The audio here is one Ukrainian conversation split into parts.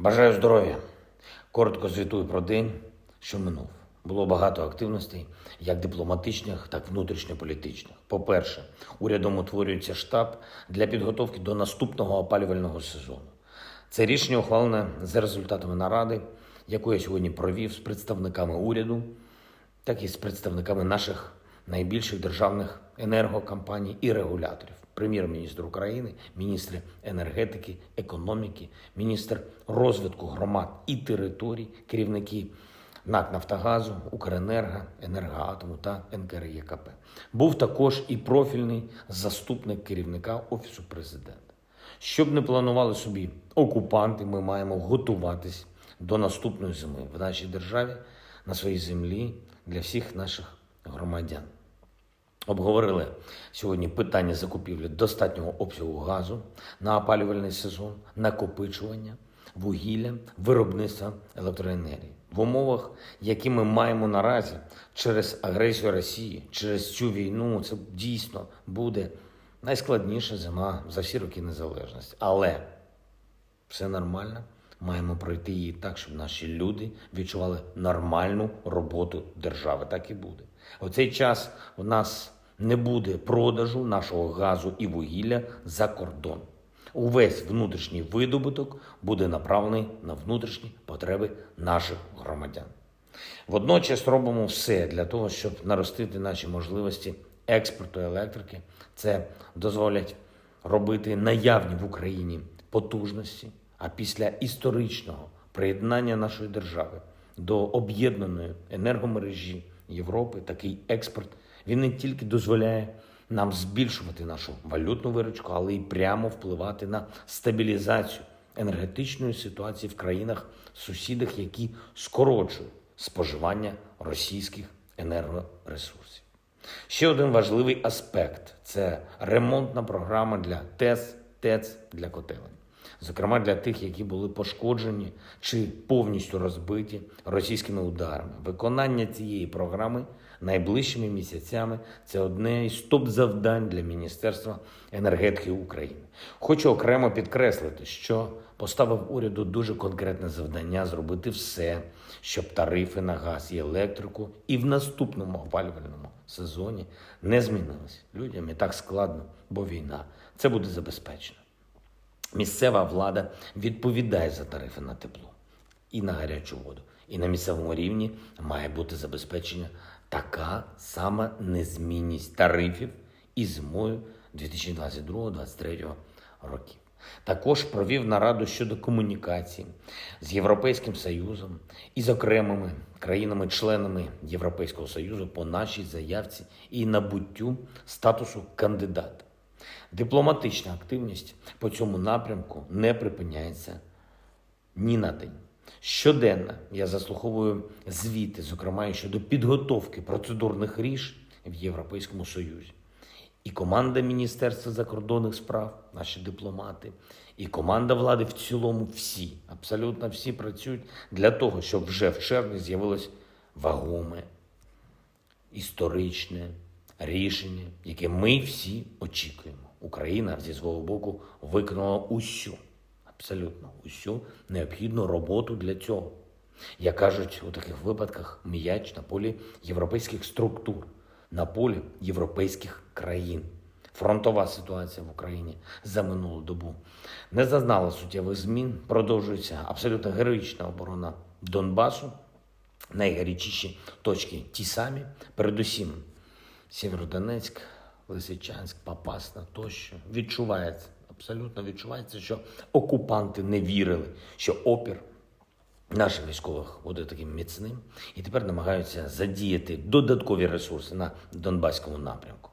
Бажаю здоров'я. Коротко звітую про день, що минув. Було багато активностей, як дипломатичних, так і внутрішньополітичних. По-перше, урядом утворюється штаб для підготовки до наступного опалювального сезону. Це рішення ухвалене за результатами наради, яку я сьогодні провів з представниками уряду, так і з представниками наших найбільших державних енергокомпаній і регуляторів. Прем'єр-міністр України, міністри енергетики, економіки, міністр розвитку громад і територій, керівники НАК Нафтогазу, Укренерго, Енергоатому та НКРЄКП. Був також і профільний заступник керівника Офісу президента. Щоб не планували собі окупанти, ми маємо готуватись до наступної зими в нашій державі на своїй землі для всіх наших громадян. Обговорили сьогодні питання закупівлі достатнього обсягу газу на опалювальний сезон, накопичування, вугілля, виробництва електроенергії. В умовах, які ми маємо наразі через агресію Росії, через цю війну, це дійсно буде найскладніша зима за всі роки незалежності. Але все нормально. Маємо пройти її так, щоб наші люди відчували нормальну роботу держави. Так і буде. У цей час у нас не буде продажу нашого газу і вугілля за кордон. Увесь внутрішній видобуток буде направлений на внутрішні потреби наших громадян. Водночас робимо все для того, щоб наростити наші можливості експорту електрики. Це дозволять робити наявні в Україні потужності. А після історичного приєднання нашої держави до об'єднаної енергомережі Європи, такий експорт він не тільки дозволяє нам збільшувати нашу валютну виручку, але й прямо впливати на стабілізацію енергетичної ситуації в країнах сусідах, які скорочують споживання російських енергоресурсів. Ще один важливий аспект це ремонтна програма для ТЕС, ТЕЦ для котелень. Зокрема, для тих, які були пошкоджені чи повністю розбиті російськими ударами. Виконання цієї програми найближчими місяцями це одне із топ-завдань для Міністерства енергетики України. Хочу окремо підкреслити, що поставив уряду дуже конкретне завдання зробити все, щоб тарифи на газ і електрику і в наступному опалювальному сезоні не змінилися. Людям і так складно, бо війна. Це буде забезпечено. Місцева влада відповідає за тарифи на тепло і на гарячу воду. І на місцевому рівні має бути забезпечення така сама незмінність тарифів і зимою 2022-2023 років. Також провів нараду щодо комунікації з Європейським Союзом і з окремими країнами-членами Європейського Союзу по нашій заявці і набуттю статусу кандидата. Дипломатична активність по цьому напрямку не припиняється ні на день. Щоденно я заслуховую звіти, зокрема і щодо підготовки процедурних рішень в Європейському Союзі. І команда Міністерства закордонних справ, наші дипломати, і команда влади в цілому всі, абсолютно всі працюють для того, щоб вже в червні з'явилось вагоме, історичне рішення, яке ми всі очікуємо. Україна зі свого боку виконала усю, абсолютно усю необхідну роботу для цього. Як кажуть у таких випадках, м'яч на полі європейських структур, на полі європейських країн. Фронтова ситуація в Україні за минулу добу не зазнала суттєвих змін. Продовжується абсолютно героїчна оборона Донбасу. Найгарячіші точки ті самі, передусім Сєвєродонецьк, Лисичанськ, Попасна тощо відчувається, абсолютно відчувається, що окупанти не вірили, що опір наших військових буде таким міцним, і тепер намагаються задіяти додаткові ресурси на Донбаському напрямку,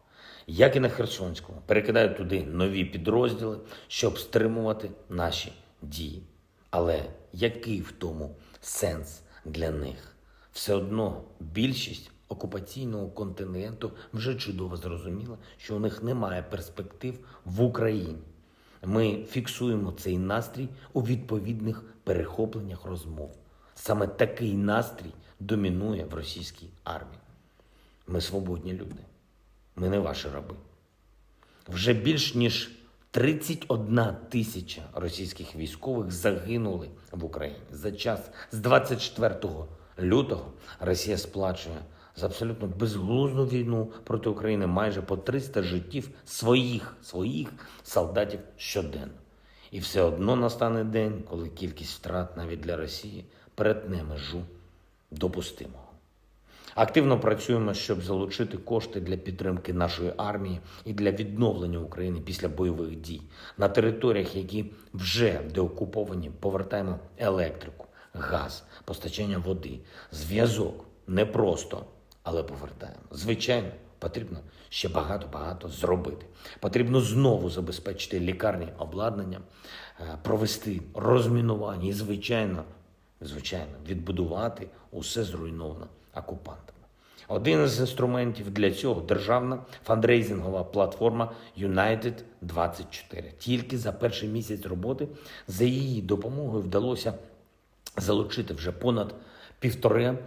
як і на Херсонському. Перекидають туди нові підрозділи, щоб стримувати наші дії. Але який в тому сенс для них? Все одно більшість окупаційного континенту вже чудово зрозуміла, що у них немає перспектив в Україні. Ми фіксуємо цей настрій у відповідних перехопленнях розмов. Саме такий настрій домінує в російській армії. Ми свободні люди, ми не ваші раби. Вже більш ніж 31 тисяча російських військових загинули в Україні за час з 24 лютого. Росія сплачує за абсолютно безглузну війну проти України майже по 300 життів своїх своїх солдатів щоденно. І все одно настане день, коли кількість втрат навіть для Росії перетне межу допустимого. Активно працюємо, щоб залучити кошти для підтримки нашої армії і для відновлення України після бойових дій. На територіях, які вже деокуповані, повертаємо електрику, газ, постачання води, зв'язок. Не просто, але повертаємо. Звичайно, потрібно ще багато-багато зробити. Потрібно знову забезпечити лікарні обладнанням, е, провести розмінування і, звичайно, звичайно, відбудувати усе зруйноване окупантами. Один із інструментів для цього державна фандрейзингова платформа United 24 Тільки за перший місяць роботи за її допомогою вдалося залучити вже понад півтори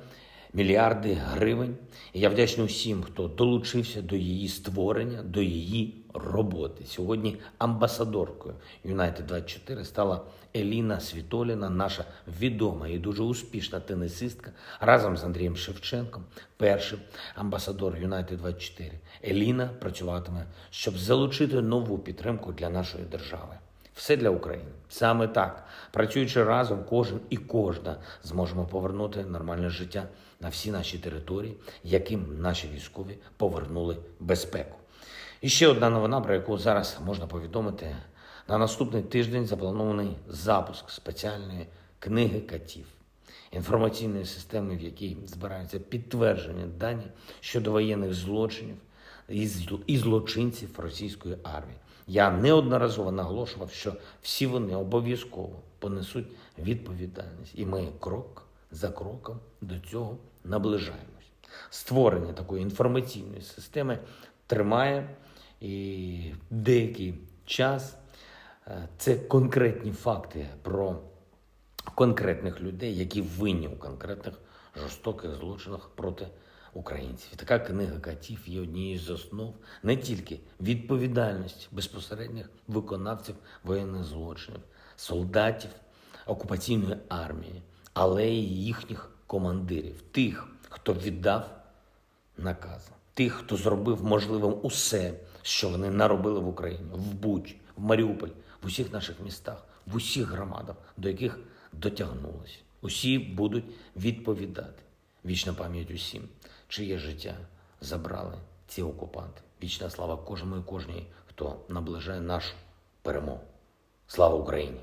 мільярди гривень. І я вдячний усім, хто долучився до її створення, до її роботи. Сьогодні амбасадоркою United 24 стала Еліна Світоліна, наша відома і дуже успішна тенісистка, разом з Андрієм Шевченком, перший амбасадор United 24 Еліна працюватиме, щоб залучити нову підтримку для нашої держави. Все для України. Саме так, працюючи разом, кожен і кожна зможемо повернути нормальне життя на всі наші території, яким наші військові повернули безпеку. І ще одна новина, про яку зараз можна повідомити. На наступний тиждень запланований запуск спеціальної книги катів, інформаційної системи, в якій збираються підтверджені дані щодо воєнних злочинів і злочинців російської армії. Я неодноразово наголошував, що всі вони обов'язково понесуть відповідальність, і ми крок за кроком до цього наближаємось. Створення такої інформаційної системи тримає і деякий час. Е, Це конкретні факти про конкретних людей, які винні у конкретних жорстоких злочинах проти українців. Така книга катів є однією з основ не тільки відповідальності безпосередніх виконавців воєнних злочинів, солдатів окупаційної армії, але й їхніх командирів, тих, хто віддав накази, тих, хто зробив можливим усе, що вони наробили в Україні, в Бучі, в Маріуполь, в усіх наших містах, в усіх громадах, до яких дотягнулося. Усі будуть відповідати. Вічна пам'ять усім, чиє життя забрали ці окупанти. Вічна слава кожному і кожній, хто наближає нашу перемогу. Слава Україні!